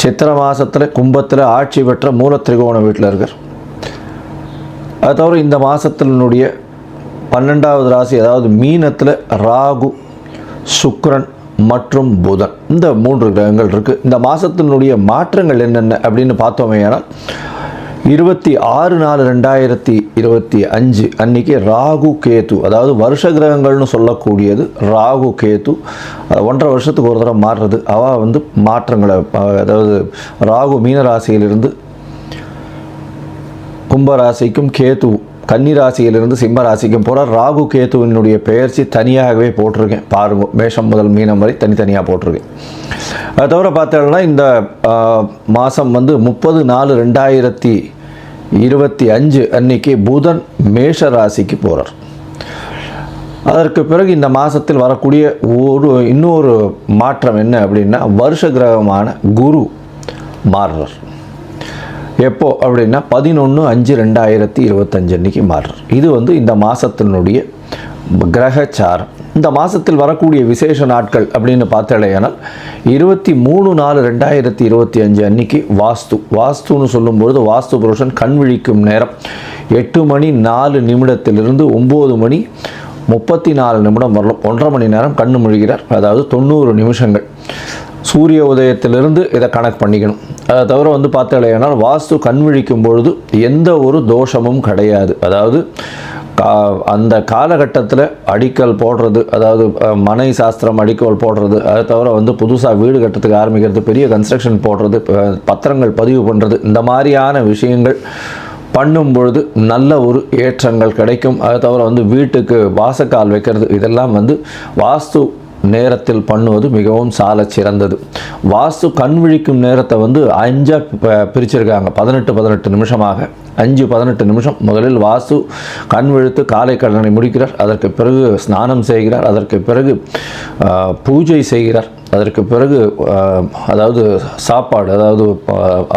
சித்திர மாதத்தில் கும்பத்தில் ஆட்சி பெற்ற மூல திரிகோண வீட்டில் இருக்கார். அது தவிர இந்த மாதத்தினுடைய பன்னெண்டாவது ராசி அதாவது மீனத்தில் ராகு சுக்ரன் மற்றும் புதன். இந்த மூன்று கிரகங்கள் இருக்குது இந்த மாதத்தினுடைய மாற்றங்கள் என்னென்ன அப்படின்னு பார்த்தோமே ஆனால் இருபத்தி ஆறு நாலு ரெண்டாயிரத்தி இருபத்தி அஞ்சு அன்னைக்கு ராகு கேத்து அதாவது வருஷ கிரகங்கள்னு சொல்லக்கூடியது ராகு கேத்து ஒன்றரை வருஷத்துக்கு ஒரு தடவை மாறுறது. அவள் வந்து மாற்றங்களை அதாவது ராகு மீனராசியிலிருந்து கும்பராசிக்கும் கேத்து கன்னிராசியிலிருந்து சிம்ம ராசிக்கும் போகிற ராகு கேத்துவினுடைய பெயர்ச்சி தனியாகவே போட்டிருக்கேன். பாருங்கள் மேஷம் முதல் மீனம் வரை தனித்தனியாக போட்டிருக்கேன். அதை தவிர பார்த்தோம்னா இந்த மாதம் வந்து முப்பது நாலு ரெண்டாயிரத்தி இருபத்தி அஞ்சு அன்னைக்கு புதன் மேஷ ராசிக்கு போகிறார் அதற்கு பிறகு இந்த மாதத்தில் வரக்கூடிய ஒரு இன்னொரு மாற்றம் என்ன அப்படின்னா வருஷ கிரகமான குரு மாறுறார். எப்போ அப்படின்னா பதினொன்று அஞ்சு ரெண்டாயிரத்தி இருபத்தஞ்சு அன்னைக்கு மாறுறார். இது வந்து இந்த மாதத்தினுடைய கிரகச்சாரம். இந்த மாதத்தில் வரக்கூடிய விசேஷ நாட்கள் அப்படின்னு பார்த்தாலேயானால் இருபத்தி மூணு நாலு ரெண்டாயிரத்தி இருபத்தி அஞ்சு அன்னைக்கு வாஸ்து. வாஸ்துன்னு சொல்லும்பொழுது வாஸ்து புருஷன் கண் விழிக்கும் நேரம். எட்டு மணி நாலு நிமிடத்திலிருந்து ஒம்பது மணி முப்பத்தி நாலு நிமிடம் வரலாம். ஒன்றரை மணி நேரம் கண்ணு முழுகிறார். அதாவது தொண்ணூறு நிமிஷங்கள். சூரிய உதயத்திலிருந்து இதை கணக்கு பண்ணிக்கணும். அதை தவிர வந்து பார்த்தாலேனால் வாஸ்து கண் விழிக்கும் பொழுது எந்த ஒரு தோஷமும் கிடையாது. அதாவது அந்த காலகட்டத்தில் அடிக்கல் போடுறது அதாவது மனை சாஸ்திரம் அடிக்கல் போடுறது அதை தவிர வந்து புதுசாக வீடு கட்டுறதுக்கு ஆரம்பிக்கிறது பெரிய கன்ஸ்ட்ரக்ஷன் போடுறது பத்திரங்கள் பதிவு பண்ணுறது இந்த மாதிரியான விஷயங்கள் பண்ணும் பொழுது நல்ல ஒரு ஏற்றங்கள் கிடைக்கும். அதை தவிர வந்து வீட்டுக்கு வாசக்கால் வைக்கிறது இதெல்லாம் வந்து வாஸ்து நேரத்தில் பண்ணுவது மிகவும் சால சிறந்தது. வாஸ்து கண் விழிக்கும் நேரத்தை வந்து அஞ்சாக பிரிச்சிருக்காங்க. பதினெட்டு பதினெட்டு நிமிஷமாக. அஞ்சு பதினெட்டு நிமிஷம். முதலில் வாசு கண் விழுத்து காலை கடனை முடிக்கிறார். அதற்கு பிறகு ஸ்நானம் செய்கிறார். அதற்கு பிறகு பூஜை செய்கிறார். அதற்கு பிறகு அதாவது சாப்பாடு அதாவது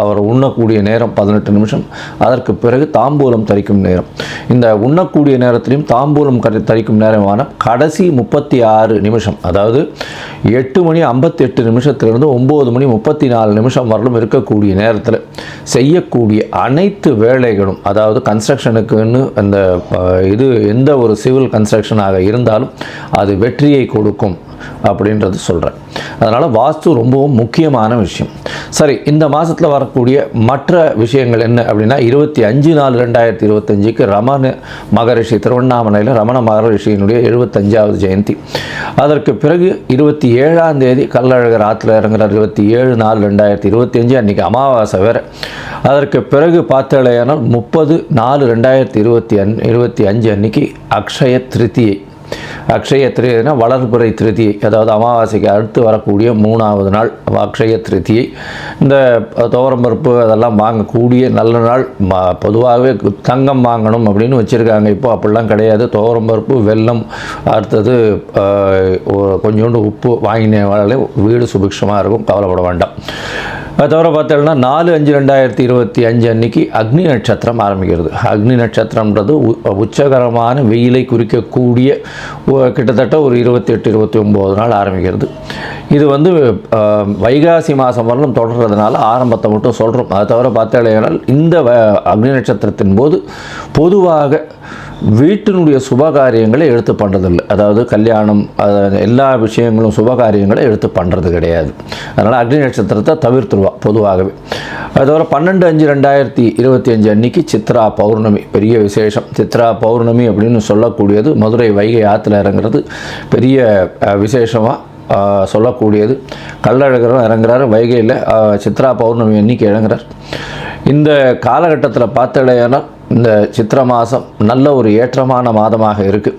அவரை அவர் உண்ணக்கூடிய நேரம் பதினெட்டு நிமிஷம் அதற்கு பிறகு தாம்பூலம் தரிக்கும் நேரம். இந்த உண்ணக்கூடிய நேரத்திலையும் தாம்பூலம் கரி தரிக்கும் நேரமான கடைசி முப்பத்தி ஆறு நிமிஷம் அதாவது எட்டு மணி ஐம்பத்தி எட்டு நிமிஷத்திலிருந்து ஒம்பது மணி முப்பத்தி நாலு நிமிஷம் வரலும் இருக்கக்கூடிய நேரத்தில் செய்யக்கூடிய அனைத்து வேலைகளும் அதாவது கன்ஸ்ட்ரக்ஷனுக்குன்னு அந்த இது எந்த ஒரு சிவில் கன்ஸ்ட்ரக்ஷனாக இருந்தாலும் அது வெற்றியை கொடுக்கும் அப்படின்றது சொல்கிறேன் அதனால் வாஸ்து ரொம்பவும் முக்கியமான விஷயம். சரி இந்த மாதத்தில் வரக்கூடிய மற்ற விஷயங்கள் என்ன அப்படின்னா இருபத்தி அஞ்சு நாலு ரெண்டாயிரத்தி இருபத்தஞ்சுக்கு ரமண மகரிஷி திருவண்ணாமலையில் ரமண மகரிஷியினுடைய எழுபத்தஞ்சாவது ஜெயந்தி. அதற்கு பிறகு இருபத்தி ஏழாம் தேதி கல்லழகர் ஆற்றுல இறங்குறார். இருபத்தி ஏழு நாலு ரெண்டாயிரத்தி இருபத்தி அஞ்சு அன்றைக்கி அமாவாசை வேறு. அதற்கு பிறகு பார்த்தாலேயானால் முப்பது நாலு ரெண்டாயிரத்தி இருபத்தி அன் இருபத்தி அஞ்சு அன்னைக்கு அக்ஷய திருத்தியை அக்ஷய திருதினா வளர்புரை திருதியை அதாவது அமாவாசைக்கு அடுத்து வரக்கூடிய மூணாவது நாள் அக்ஷய திருதியை இந்த துவரம்பருப்பு அதெல்லாம் வாங்கக்கூடிய நல்ல நாள். ம- பொதுவாகவே தங்கம் வாங்கணும் அப்படின்னு வச்சுருக்காங்க. இப்போ அப்படிலாம் கிடையாது. துவரம்பருப்பு வெல்லம் அடுத்தது கொஞ்சோண்டு உப்பு வாங்கினாலே வீடு சுபிக்ஷமாக இருக்கும். கவலைப்பட வேண்டாம். அது தவிர பார்த்தோம்னா நாலு அஞ்சு ரெண்டாயிரத்தி இருபத்தி அஞ்சு அன்னைக்கு அக்னி நட்சத்திரம் ஆரம்பிக்கிறது. அக்னி நட்சத்திரம்ன்றது உ- உச்சகரமான வெயிலை குறிக்கக்கூடிய கிட்டத்தட்ட ஒரு இருபத்தெட்டு இருபத்தி ஒம்பது நாள் ஆரம்பிக்கிறது. இது வந்து வைகாசி மாதம் வரலும் தொடர்றதுனால ஆரம்பத்தை மட்டும் சொல்கிறோம் அது தவிர பார்த்தாலேனால் இந்த வ- அக்னி நட்சத்திரத்தின் போது பொதுவாக வீட்டினுடைய சுபகாரியங்களை எடுத்து பண்ணுறதில்லை அதாவது கல்யாணம் எல்லா விஷயங்களும் சுபகாரியங்களை எடுத்து பண்ணுறது கிடையாது. அதனால் அக்னி நட்சத்திரத்தை தவிர்த்துருவா பொதுவாகவே. அது தவிர பன்னெண்டு அஞ்சு ரெண்டாயிரத்தி இருபத்தி அஞ்சு அன்னைக்கு சித்ரா பௌர்ணமி. பெரிய விசேஷம். சித்ரா பௌர்ணமி அப்படின்னு சொல்லக்கூடியது மதுரை வைகை ஆற்றுல இறங்குறது. பெரிய விசேஷமாக சொல்லக்கூடியது. கள்ளழகரும் இறங்குறாரு. வைகையில் சித்ரா பௌர்ணமி அன்னைக்கு இறங்குறார். இந்த காலகட்டத்தில் பார்த்தடையானால் இந்த சித்திர மாதம் நல்ல ஒரு ஏற்றமான மாதமாக இருக்குது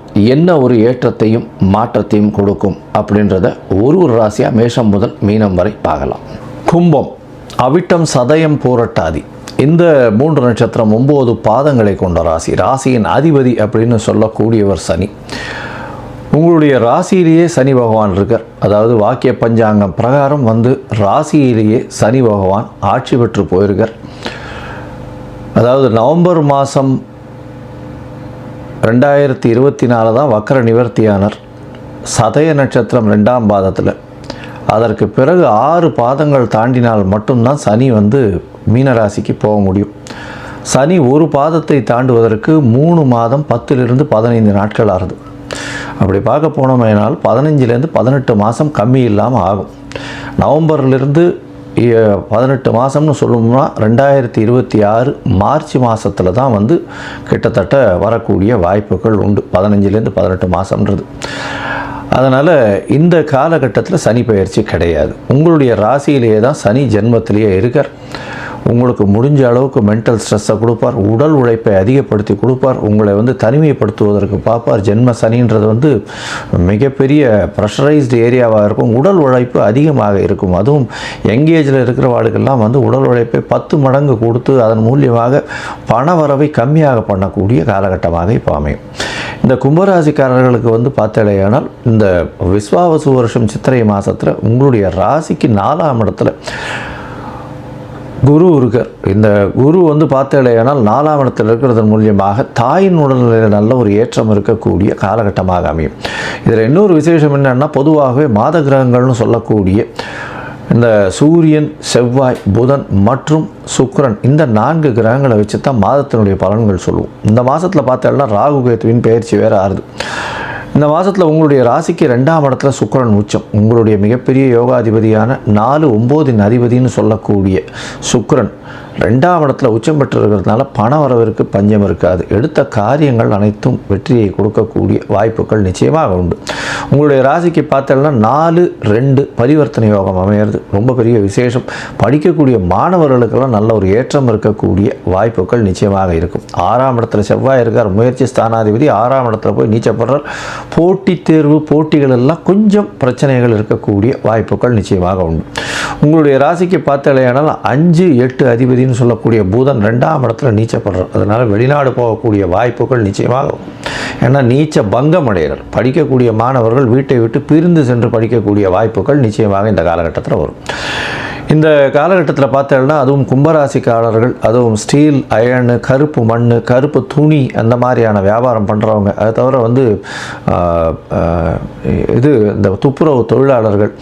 என்ன ஒரு ஏற்றத்தையும் மாற்றத்தையும் கொடுக்கும் அப்படின்றத ஒரு ஒரு ராசியாக மேஷம் முதல் மீனம் வரை பார்க்கலாம். கும்பம் அவிட்டம் சதயம் பூரட்டாதி. இந்த மூன்று நட்சத்திரம் ஒம்பது பாதங்களை கொண்ட ராசி. ராசியின் அதிபதி அப்படின்னு சொல்லக்கூடியவர் சனி. உங்களுடைய ராசியிலேயே சனி பகவான் இருக்கார். அதாவது வாக்கிய பஞ்சாங்கம் பிரகாரம் வந்து ராசியிலேயே சனி பகவான் ஆட்சி பெற்று போயிருக்கார். அதாவது நவம்பர் மாதம் ரெண்டாயிரத்தி இருபத்தி நாலு தான் வக்கர நிவர்த்தியானர் சதய நட்சத்திரம் ரெண்டாம் பாதத்தில். அதற்கு பிறகு ஆறு பாதங்கள் தாண்டினால் மட்டும்தான் சனி வந்து மீனராசிக்கு போக முடியும். சனி ஒரு பாதத்தை தாண்டுவதற்கு மூணு மாதம் பத்திலிருந்து பதினைந்து நாட்கள் ஆகுது. அப்படி பார்க்க போனோமேனால் பதினஞ்சுலேருந்து பதினெட்டு மாதம் கம்மி இல்லாமல் ஆகும். நவம்பர்லேருந்து பதினெட்டு மாதம்னு சொல்லணும்னா ரெண்டாயிரத்தி இருபத்தி ஆறு மார்ச் மாதத்தில் தான் வந்து கிட்டத்தட்ட வரக்கூடிய வாய்ப்புகள் உண்டு. பதினஞ்சுலேருந்து பதினெட்டு மாதம்ன்றது அதனால் இந்த காலகட்டத்தில் சனி பயிற்சி கிடையாது. உங்களுடைய ராசியிலேயே தான் சனி ஜென்மத்திலேயே இருக்கார். உங்களுக்கு முடிஞ்ச அளவுக்கு மென்டல் ஸ்ட்ரெஸ்ஸை கொடுப்பார். உடல் உழைப்பை அதிகப்படுத்தி கொடுப்பார். உங்களை வந்து தனிமைப்படுத்துவதற்கு பார்ப்பார். ஜென்ம சனின்றது வந்து மிகப்பெரிய ப்ரெஷரைஸ்டு ஏரியாவாக இருக்கும். உடல் உழைப்பு அதிகமாக இருக்கும். அதுவும் யங்கேஜில் இருக்கிற வாளுக்கெல்லாம் வந்து உடல் உழைப்பை பத்து மடங்கு கொடுத்து அதன் மூலியமாக பண வரவை கம்மியாக பண்ணக்கூடிய காலகட்டமாக இப்போ அமையும். இந்த கும்பராசிக்காரர்களுக்கு வந்து பார்த்தலையானால் இந்த விஸ்வாவசு வருஷம் சித்திரை மாதத்தில் உங்களுடைய ராசிக்கு நாலாம் இடத்துல குரு இருக்கார் இந்த குரு வந்து பார்த்தலையானால் நாலாம் இடத்தில் இருக்கிறதன் மூலியமாக தாயின் உடல்நிலையில் நல்ல ஒரு ஏற்றம் இருக்கக்கூடிய காலகட்டமாக அமையும். இதில் இன்னொரு விசேஷம் என்னென்னா பொதுவாகவே மாத கிரகங்கள்னு சொல்லக்கூடிய இந்த சூரியன் செவ்வாய் புதன் மற்றும் சுக்ரன் இந்த நான்கு கிரகங்களை வச்சு தான் மாதத்தினுடைய பலன்கள் சொல்லுவோம். இந்த மாதத்தில் பார்த்தோம்னா ராகு கேத்துவின் பயிற்சி வேறு ஆறுது. இந்த மாதத்தில் உங்களுடைய ராசிக்கு ரெண்டாம் இடத்துல சுக்கரன் உச்சம். உங்களுடைய மிகப்பெரிய யோகாதிபதியான நாலு ஒம்போதின் அதிபதின்னு சொல்லக்கூடிய சுக்கரன். ரெண்டாம் இடத்துல உச்சம் பெற்றிருக்கிறதுனால பண வரவிற்கு பஞ்சம் இருக்காது. எடுத்த காரியங்கள் அனைத்தும் வெற்றியை கொடுக்கக்கூடிய வாய்ப்புகள் நிச்சயமாக உண்டு. உங்களுடைய ராசிக்கு பார்த்தோம்னா நாலு ரெண்டு பரிவர்த்தனை யோகம் அமையிறது ரொம்ப பெரிய விசேஷம். படிக்கக்கூடிய மாணவர்களுக்கெல்லாம் நல்ல ஒரு ஏற்றம் இருக்கக்கூடிய வாய்ப்புகள் நிச்சயமாக இருக்கும். ஆறாம் இடத்துல செவ்வாய் இருக்கார் முயற்சி ஸ்தானாதிபதி ஆறாம் இடத்துல போய் நீச்சப்படுறார். போட்டித் தேர்வு போட்டிகள் எல்லாம் கொஞ்சம் பிரச்சனைகள் இருக்கக்கூடிய வாய்ப்புகள் நிச்சயமாக உண்டு. உங்களுடைய ராசிக்கு பார்த்தாலேயானால் அஞ்சு எட்டு அதிபதி அதிபதினு சொல்லக்கூடிய பூதன் ரெண்டாம் இடத்துல நீச்சப்படுறார் அதனால் வெளிநாடு போகக்கூடிய வாய்ப்புகள் நிச்சயமாக ஏன்னா நீச்ச பங்கம் அடைகிறார் படிக்கக்கூடிய மாணவர்கள் வீட்டை விட்டு பிரிந்து சென்று படிக்கக்கூடிய வாய்ப்புகள் நிச்சயமாக இந்த காலகட்டத்தில் வரும். இந்த காலகட்டத்தில் பார்த்தோம்னா அதுவும் கும்பராசிக்காரர்கள் அதுவும் ஸ்டீல் அயனு கருப்பு மண் கருப்பு துணி அந்த மாதிரியான வியாபாரம் பண்ணுறவங்க அதை தவிர வந்து இது இந்த துப்புரவு தொழிலாளர்கள்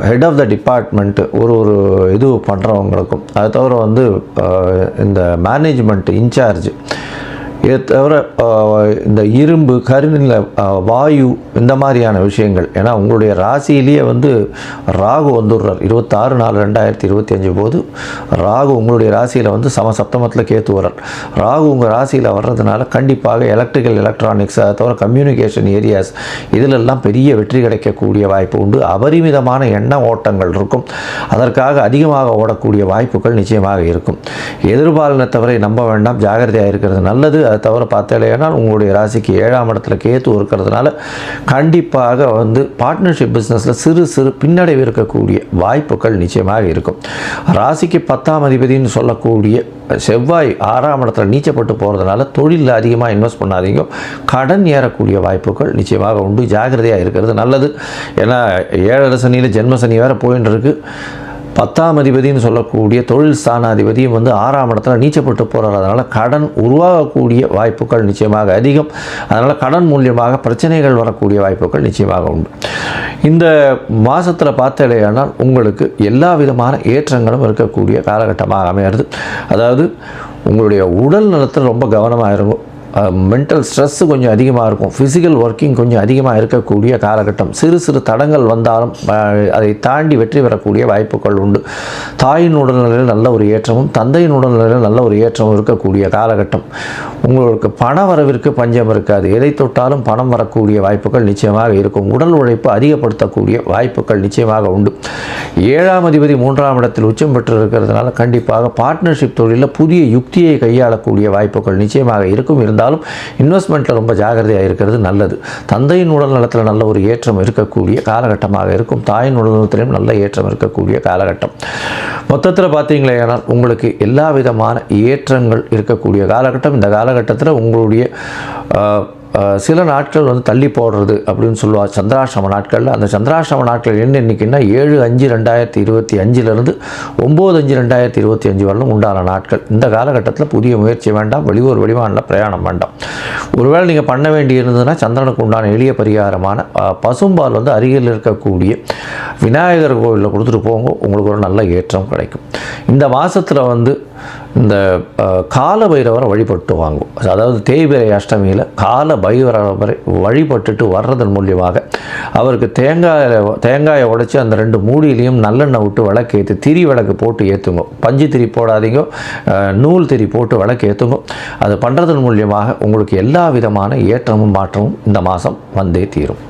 ஹெட் ஆஃப் த டிபார்ட்மெண்ட்டு ஒரு ஒரு இது பண்ணுறவங்களுக்கும் அதை தவிர வந்து இந்த மேனேஜ்மெண்ட் இன்சார்ஜ் இதை தவிர இந்த இரும்பு கருநில வாயு இந்த மாதிரியான விஷயங்கள். ஏன்னா உங்களுடைய ராசியிலேயே வந்து ராகு வந்துடுறார். இருபத்தாறு நாலு ரெண்டாயிரத்தி இருபத்தி அஞ்சு போது ராகு உங்களுடைய ராசியில் வந்து சம சப்தமத்தில் கேத்து வர்றார் ராகு உங்கள் ராசியில் வர்றதுனால கண்டிப்பாக எலக்ட்ரிக்கல் எலக்ட்ரானிக்ஸ் அதை தவிர கம்யூனிகேஷன் ஏரியாஸ் இதிலெல்லாம் பெரிய வெற்றி கிடைக்கக்கூடிய வாய்ப்பு உண்டு. அபரிமிதமான எண்ண ஓட்டங்கள் இருக்கும். அதற்காக அதிகமாக ஓடக்கூடிய வாய்ப்புகள் நிச்சயமாக இருக்கும். எதிர்பாலினத்தவரை நம்ப வேண்டாம். ஜாகிரதையாக இருக்கிறது நல்லது. தவிர பார்த்தேனால் உங்களுடைய ராசிக்கு ஏழாம் இடத்துல கேத்து இருக்கிறதுனால கண்டிப்பாக வந்து பார்ட்னர்ஷிப் பிஸ்னஸில் சிறு சிறு பின்னடைவு இருக்கக்கூடிய வாய்ப்புகள் நிச்சயமாக இருக்கும். ராசிக்கு பத்தாம் அதிபதினு சொல்லக்கூடிய செவ்வாய் ஆறாம் இடத்துல நீச்சப்பட்டு போகிறதுனால தொழிலில் அதிகமாக இன்வெஸ்ட் பண்ணாதீங்க. கடன் ஏறக்கூடிய வாய்ப்புகள் நிச்சயமாக உண்டு. ஜாகிரதையாக இருக்கிறது நல்லது. ஏன்னா ஏழரை சனியில் ஜென்ம சனி வேறு போயின்னு இருக்குது பத்தாம் அதிபதினு சொல்லக்கூடிய தொழில் ஸ்தானாதிபதியும் வந்து ஆறாம் இடத்துல நீச்சப்பட்டு போகிறார் அதனால் கடன் உருவாகக்கூடிய வாய்ப்புகள் நிச்சயமாக அதிகம். அதனால் கடன் மூலியமாக பிரச்சனைகள் வரக்கூடிய வாய்ப்புகள் நிச்சயமாக உண்டு. இந்த மாதத்தில் பார்த்தடையானால் உங்களுக்கு எல்லா விதமான ஏற்றங்களும் இருக்கக்கூடிய காலகட்டமாக அமையிறது. அதாவது உங்களுடைய உடல் நலத்தில் ரொம்ப கவனமாக இருக்கும் மென்டல் ஸ்ட்ரெஸ்ஸு கொஞ்சம் அதிகமாக இருக்கும். ஃபிசிக்கல் ஒர்க்கிங் கொஞ்சம் அதிகமாக இருக்கக்கூடிய காலகட்டம். சிறு சிறு தடங்கள் வந்தாலும் அதை தாண்டி வெற்றி பெறக்கூடிய வாய்ப்புகள் உண்டு. தாயின் உடல்நிலையில் நல்ல ஒரு ஏற்றமும் தந்தையின் உடல்நிலையில் நல்ல ஒரு ஏற்றமும் இருக்கக்கூடிய காலகட்டம். உங்களுக்கு பண வரவிற்கு பஞ்சம் இருக்காது. எதை தொட்டாலும் பணம் வரக்கூடிய வாய்ப்புகள் நிச்சயமாக இருக்கும். உடல் உழைப்பு அதிகப்படுத்தக்கூடிய வாய்ப்புகள் நிச்சயமாக உண்டு. ஏழாம் அதிபதி மூன்றாம் இடத்தில் உச்சம் பெற்று இருக்கிறதுனால கண்டிப்பாக பார்ட்னர்ஷிப் தொழிலில் புதிய யுக்தியை கையாளக்கூடிய வாய்ப்புகள் நிச்சயமாக இருக்கும். இருந்தாலும் இன்வெஸ்ட்மெண்ட்டில் ரொம்ப ஜாகிரதையாக இருக்கிறது நல்லது. தந்தையின் உடல் நலத்தில் நல்ல ஒரு ஏற்றம் இருக்கக்கூடிய காலகட்டமாக இருக்கும். தாயின் உடல் நலத்திலும் நல்ல ஏற்றம் இருக்கக்கூடிய காலகட்டம். மொத்தத்தில் பார்த்தீங்களேனால் உங்களுக்கு எல்லா விதமான ஏற்றங்கள் இருக்கக்கூடிய காலகட்டம். இந்த காலகட்டத்தில் உங்களுடைய சில நாட்கள் வந்து தள்ளி போடுறது அப்படின்னு சொல்லுவாள் சந்திராசிரம நாட்களில். அந்த சந்திராசிரம நாட்கள் என்ன இன்றைக்கின்னா ஏழு அஞ்சு ரெண்டாயிரத்தி இருபத்தி அஞ்சிலிருந்து ஒம்பது அஞ்சு ரெண்டாயிரத்தி இருபத்தி அஞ்சு வரலும் உண்டான நாட்கள். இந்த காலகட்டத்தில் புதிய முயற்சி வேண்டாம் வெளியூர் வெளிமாநில பிரயாணம் வேண்டாம். ஒருவேளை நீங்கள் பண்ண வேண்டி இருந்ததுன்னா சந்திரனுக்கு உண்டான எளிய பரிகாரமான பசும்பால் வந்து அருகில் இருக்கக்கூடிய விநாயகர் கோவிலில் கொடுத்துட்டு போங்க. உங்களுக்கு ஒரு நல்ல ஏற்றம் கிடைக்கும். இந்த மாதத்தில் வந்து இந்த கால பைரவரை வழிபட்டு வாங்குவோம் அதாவது தேய்பிரை அஷ்டமியில் கால பைரவரை வழிபட்டுட்டு வர்றதன் மூலியமாக அவருக்கு தேங்காய் தேங்காயை உடைச்சி அந்த ரெண்டு மூடியிலையும் நல்லெண்ணெய் விட்டு விளக்கு ஏற்றி திரி விளக்கு போட்டு ஏற்றுங்க பஞ்சு திரி போடாதீங்க. நூல் திரி போட்டு விளக்கு ஏற்றுங்க அது பண்ணுறதன் மூலியமாக உங்களுக்கு எல்லா விதமான ஏற்றமும் மாற்றமும் இந்த மாதம் வந்தே தீரும்.